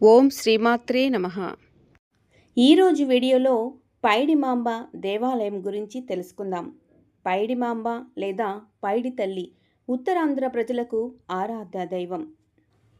ఓం శ్రీమాత్రే నమ. ఈరోజు వీడియోలో పైడిమాంబ దేవాలయం గురించి తెలుసుకుందాం. పైడిమాంబ లేదా పైడి తల్లి ఉత్తరాంధ్ర ప్రజలకు ఆరాధ్య దైవం.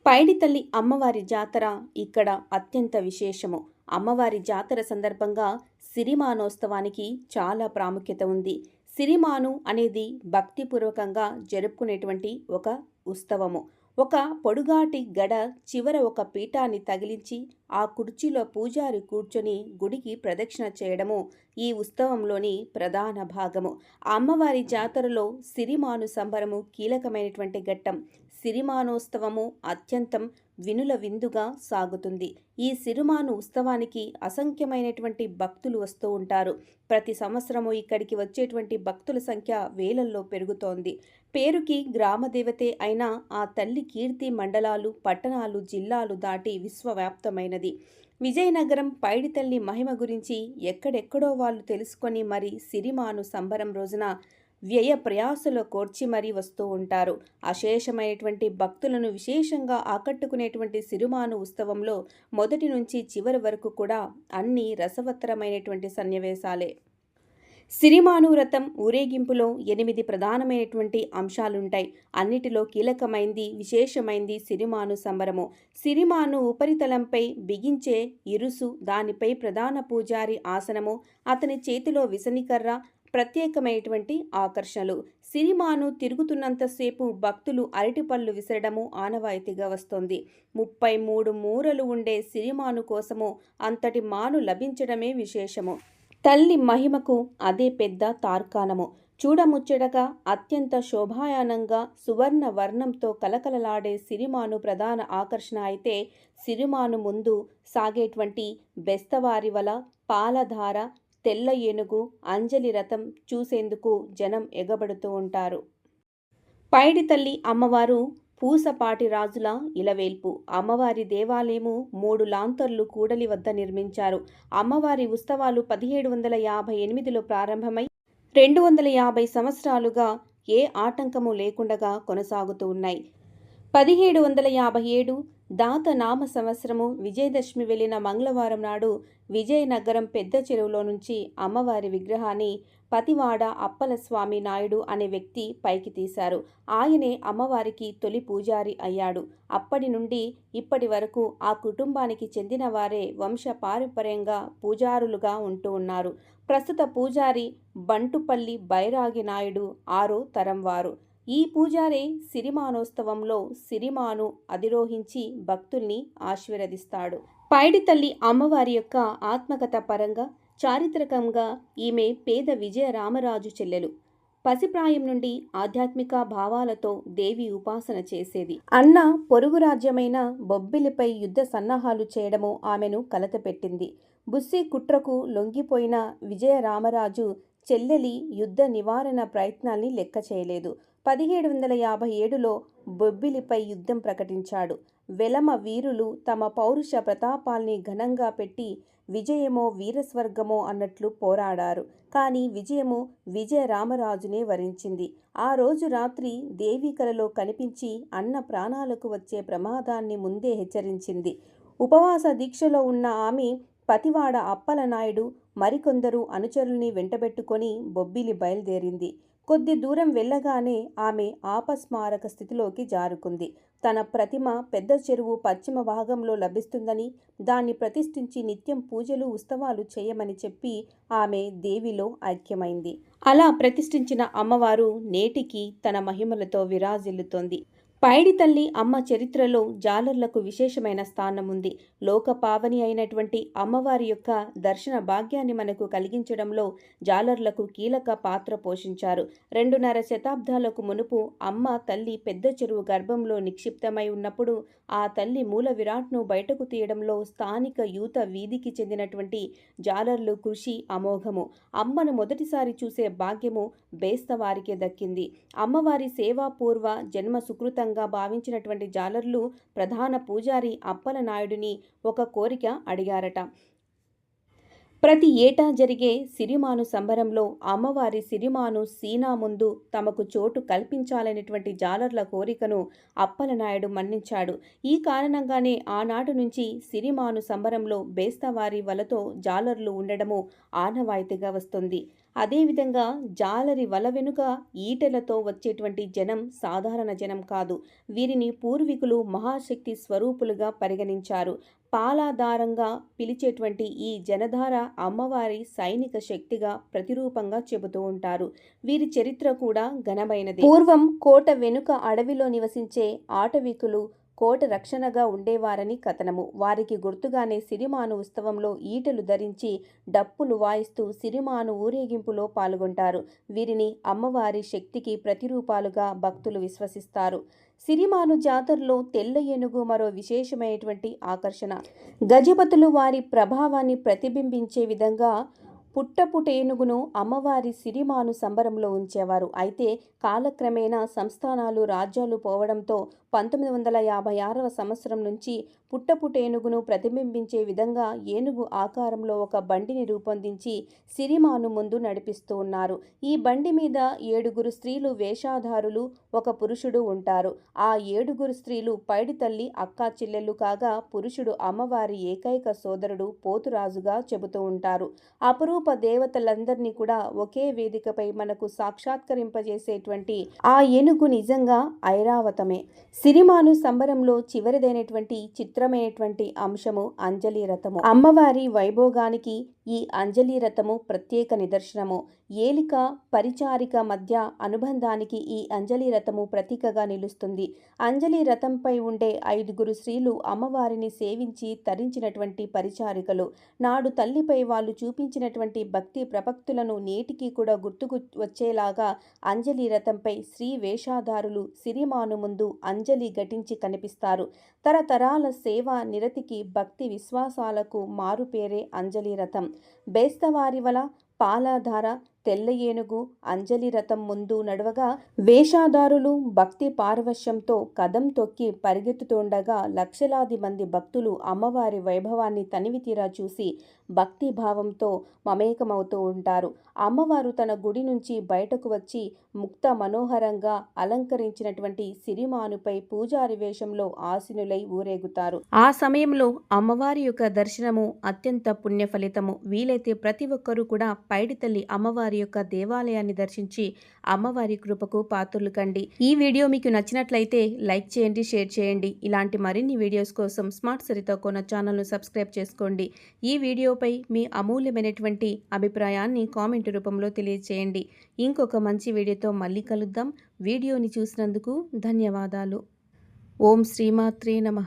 పైడి తల్లి అమ్మవారి జాతర ఇక్కడ అత్యంత విశేషము. అమ్మవారి జాతర సందర్భంగా సిరిమానోత్సవానికి చాలా ప్రాముఖ్యత ఉంది. సిరిమాను అనేది భక్తిపూర్వకంగా జరుపుకునేటువంటి ఒక ఉత్సవము. ఒక పొడుగాటి గడ చివర ఒక పీఠాన్ని తగిలించి ఆ కుర్చీలో పూజారి కూర్చొని గుడికి ప్రదక్షిణ చేయడము ఈ ఉత్సవంలోని ప్రధాన భాగము. అమ్మవారి జాతరలో సిరిమాను సంబరము కీలకమైనటువంటి ఘట్టం. సిరిమానోత్సవము అత్యంతం వినుల విందుగా సాగుతుంది. ఈ సిరిమాను ఉత్సవానికి అసంఖ్యమైనటువంటి భక్తులు వస్తూ ఉంటారు. ప్రతి సంవత్సరము ఇక్కడికి వచ్చేటువంటి భక్తుల సంఖ్య వేలల్లో పెరుగుతోంది. పేరుకి గ్రామదేవతే అయిన ఆ తల్లి కీర్తి మండలాలు పట్టణాలు జిల్లాలు దాటి విశ్వవ్యాప్తమైనది. విజయనగరం పైడితల్లి మహిమ గురించి ఎక్కడెక్కడో వాళ్ళు తెలుసుకొని మరి సిరిమాను సంబరం రోజున వ్యయ ప్రయాసలో కోర్చి మరీ వస్తూ ఉంటారు. అశేషమైనటువంటి భక్తులను విశేషంగా ఆకట్టుకునేటువంటి సిరిమాను ఉత్సవంలో మొదటి నుంచి చివరి వరకు కూడా అన్ని రసవత్తరమైనటువంటి సన్నివేశాలే. సిరిమాను వ్రతం ఊరేగింపులో ఎనిమిది ప్రధానమైనటువంటి అంశాలుంటాయి. అన్నిటిలో కీలకమైంది విశేషమైంది సిరిమాను సంబరము. సిరిమాను ఉపరితలంపై బిగించే ఇరుసు దానిపై ప్రధాన పూజారి ఆసనము అతని చేతిలో విసనికర్ర ప్రత్యేకమైనటువంటి ఆకర్షణలు. సిరిమాను తిరుగుతున్నంతసేపు భక్తులు అరటిపళ్ళు విసరడము ఆనవాయితీగా వస్తోంది. ముప్పై మూడు మూరలు ఉండే సిరిమాను కోసము అంతటి మాను లభించడమే విశేషము. తల్లి మహిమకు అదే పెద్ద తార్కాణము. చూడముచ్చటగా అత్యంత శోభాయానంగా సువర్ణ వర్ణంతో కలకలలాడే సిరిమాను ప్రధాన ఆకర్షణ అయితే సిరిమాను ముందు సాగేటువంటి బెస్తవారి వల పాలధార తెల్ల ఏనుగు అంజలి రథం చూసేందుకు జనం ఎగబడుతూ ఉంటారు. పైడి తల్లి అమ్మవారు పూసపాటి రాజుల ఇలవేల్పు. అమ్మవారి దేవాలయము మూడు లాంతర్లు కూడలి వద్ద నిర్మించారు. అమ్మవారి ఉత్సవాలు పదిహేడు వందల యాభై ఎనిమిదిలో ప్రారంభమై రెండు వందల యాభై సంవత్సరాలుగా ఏ ఆటంకము లేకుండగా కొనసాగుతూ ఉన్నాయి. పదిహేడు వందల యాభై ఏడు దాత నామ సంవత్సరము విజయదశమి వెళ్ళిన మంగళవారం నాడు విజయనగరం పెద్ద చెరువులో నుంచి అమ్మవారి విగ్రహాన్ని పతివాడ అప్పలస్వామి నాయుడు అనే వ్యక్తి పైకి తీశారు. ఆయనే అమ్మవారికి తొలి పూజారి అయ్యాడు. అప్పటి నుండి ఇప్పటి వరకు ఆ కుటుంబానికి చెందిన వారే వంశ పారంపర్యంగా పూజారులుగా ఉంటూ ఉన్నారు. ప్రస్తుత పూజారి బంటుపల్లి బైరాగి నాయుడు ఆరో తరం వారు. ఈ పూజారే సిరిమానోత్సవంలో సిరిమాను అధిరోహించి భక్తుల్ని ఆశీర్వదిస్తాడు. పైడి తల్లి అమ్మవారి యొక్క ఆత్మకథ పరంగా చారిత్రకంగా ఈమె పేద విజయ రామరాజు చెల్లెలు. పసిప్రాయం నుండి ఆధ్యాత్మిక భావాలతో దేవి ఉపాసన చేసేది. అన్న పొరుగు రాజ్యమైన బొబ్బిలిపై యుద్ధ సన్నాహాలు చేయడము ఆమెను కలతపెట్టింది బుస్సి కుట్రకు లొంగిపోయిన విజయ రామరాజు చెల్లెలి యుద్ధ నివారణ ప్రయత్నాల్ని లెక్క చేయలేదు పదిహేడు వందల యాభై ఏడులో బొబ్బిలిపై యుద్ధం ప్రకటించాడు. వెలమ వీరులు తమ పౌరుష ప్రతాపాల్ని ఘనంగా పెట్టి విజయమో వీరస్వర్గమో అన్నట్లు పోరాడారు. కానీ విజయము విజయరామరాజునే వరించింది. ఆ రోజు రాత్రి దేవి కలలో కనిపించి అన్న ప్రాణాలకు వచ్చే ప్రమాదాన్ని ముందే హెచ్చరించింది. ఉపవాస దీక్షలో ఉన్న ఆమె పతివాడ అప్పలనాయుడు మరికొందరు అనుచరుల్ని వెంటబెట్టుకొని బొబ్బిలి బయలుదేరింది. కొద్ది దూరం వెళ్ళగానే ఆమె ఆపస్మారక స్థితిలోకి జారుకుంది. తన ప్రతిమ పెద్ద చెరువు పశ్చిమ భాగంలో లభిస్తుందని దాన్ని ప్రతిష్ఠించి నిత్యం పూజలు ఉత్సవాలు చేయమని చెప్పి ఆమె దేవిలో ఐక్యమైంది. అలా ప్రతిష్ఠించిన అమ్మవారు నేటికి తన మహిమలతో విరాజిల్లుతోంది. పైడి తల్లి అమ్మ చరిత్రలో జాలర్లకు విశేషమైన స్థానం ఉంది లోకపావని అయినటువంటి అమ్మవారి యొక్క దర్శన భాగ్యాన్ని మనకు కలిగించడంలో జాలర్లకు కీలక పాత్ర పోషించారు. రెండున్నర శతాబ్దాలకు మునుపు అమ్మ తల్లి పెద్ద చెరువు గర్భంలో నిక్షిప్తమై ఉన్నప్పుడు ఆ తల్లి మూల విరాట్ను బయటకు తీయడంలో స్థానిక యూత వీధికి చెందినటువంటి జాలర్లు కృషి అమోఘము. అమ్మను మొదటిసారి చూసే భాగ్యము బేస్తవారికే దక్కింది. అమ్మవారి సేవాపూర్వ జన్మ సుకృతంగా భావించినటువంటి జాలర్లు ప్రధాన పూజారి అప్పల నాయుడిని ఒక కోరిక అడిగారట. ప్రతి ఏటా జరిగే సిరిమాను సంబరంలో అమ్మవారి సిరిమాను సీనా ముందు తమకు చోటు కల్పించాలనేటువంటి జాలర్ల కోరికను అప్పలనాయుడు మన్నించాడు. ఈ కారణంగానే ఆనాటి నుంచి సిరిమాను సంబరంలో బేస్తవారి వలతో జాలర్లు ఉండడము ఆనవాయితీగా వస్తుంది. అదేవిధంగా జాలరి వల వెనుక ఈటెలతో వచ్చేటువంటి జనం సాధారణ జనం కాదు. వీరిని పూర్వీకులు మహాశక్తి స్వరూపులుగా పరిగణించారు. పాలాధారంగా పిలిచేటువంటి ఈ జనధార అమ్మవారి సైనిక శక్తిగా ప్రతిరూపంగా చెబుతూ ఉంటారు. వీరి చరిత్ర కూడా ఘనమైనది. పూర్వం కోట వెనుక అడవిలో నివసించే ఆటవికులు కోట రక్షణగా ఉండేవారని కథనము. వారికి గుర్తుగానే సిరిమాను ఉత్సవంలో ఈటలు ధరించి డప్పులు వాయిస్తూ సిరిమాను ఊరేగింపులో పాల్గొంటారు. వీరిని అమ్మవారి శక్తికి ప్రతిరూపాలుగా భక్తులు విశ్వసిస్తారు. సిరిమాను జాతరలో తెల్ల ఏనుగు మరో విశేషమైనటువంటి ఆకర్షణ. గజపతులు వారి ప్రభావాన్ని ప్రతిబింబించే విధంగా పుట్టపుటేనుగును అమ్మవారి సిరిమాను సంబరంలో ఉంచేవారు. అయితే కాలక్రమేణా సంస్థానాలు రాజ్యాలు పోవడంతో పంతొమ్మిది వందల యాభై ఆరవ సంవత్సరం నుంచి పుట్టపుటేనుగును ప్రతిబింబించే విధంగా ఏనుగు ఆకారంలో ఒక బండిని రూపొందించి సిరిమాను ముందు నడిపిస్తూ ఉన్నారు. ఈ బండి మీద ఏడుగురు స్త్రీలు వేషాధారులు ఒక పురుషుడు ఉంటారు. ఆ ఏడుగురు స్త్రీలు పైడి తల్లి అక్కా చెల్లెళ్ళు కాగా పురుషుడు అమ్మవారి ఏకైక సోదరుడు పోతురాజుగా చెబుతూ ఉంటారు. అపురూప దేవతలందరినీ కూడా ఒకే వేదికపై మనకు సాక్షాత్కరింపజేసేటువంటి ఆ ఏనుగు నిజంగా ఐరావతమే. సిరిమాను సంబరంలో చివరిదైనటువంటి చిత్రమైనటువంటి అంశము అంజలి రథము. అమ్మవారి వైభోగానికి ఈ అంజలి రథము ప్రత్యేక నిదర్శనము. ఏలిక పరిచారిక మధ్య అనుబంధానికి ఈ అంజలి రథము ప్రతీకగా నిలుస్తుంది. అంజలి రథంపై ఉండే ఐదుగురు స్త్రీలు అమ్మవారిని సేవించి తరించినటువంటి పరిచారికలు. నాడు తల్లిపై వాళ్ళు చూపించినటువంటి భక్తి ప్రపక్తులను నేటికి కూడా గుర్తుకు వచ్చేలాగా అంజలి రథంపై స్త్రీ వేషాధారులు సిరిమాను ముందు అంజలి ఘటించి కనిపిస్తారు. తరతరాల సేవ నిరతికి భక్తి విశ్వాసాలకు మారుపేరే అంజలి రథం. బేస్తవారి వల పాలాధార తెల్ల ఏనుగు అంజలి రథం ముందు నడవగా వేషాదారులు భక్తి పారవశ్యంతో కదం తొక్కి పరిగెత్తుతుండగా లక్షలాది మంది భక్తులు అమ్మవారి వైభవాన్ని తనివితీరా చూసి భక్తి భావంతో మమేకమవుతూ ఉంటారు. అమ్మవారు తన గుడి నుంచి బయటకు వచ్చి ముక్త మనోహరంగా అలంకరించినటువంటి సిరిమానుపై పూజారి వేషంలో ఆశీనులై ఊరేగుతారు. ఆ సమయంలో అమ్మవారి యొక్క దర్శనము అత్యంత పుణ్య ఫలితము వీలైతే ప్రతి ఒక్కరూ కూడా పైడితల్లి అమ్మవారి యొక్క దేవాలయాన్ని దర్శించి అమ్మవారి కృపకు పాత్రలు కండి. ఈ వీడియో మీకు నచ్చినట్లయితే లైక్ చేయండి షేర్ చేయండి. ఇలాంటి మరిన్ని వీడియోస్ కోసం స్మార్ట్ సరితో కొన్న ఛానల్ను సబ్స్క్రైబ్ చేసుకోండి. ఈ వీడియోపై మీ అమూల్యమైనటువంటి అభిప్రాయాన్ని కామెంట్ రూపంలో తెలియజేయండి. ఇంకొక మంచి వీడియోతో మళ్ళీ కలుద్దాం. వీడియోని చూసినందుకు ధన్యవాదాలు. ఓం శ్రీమాత్రే నమ.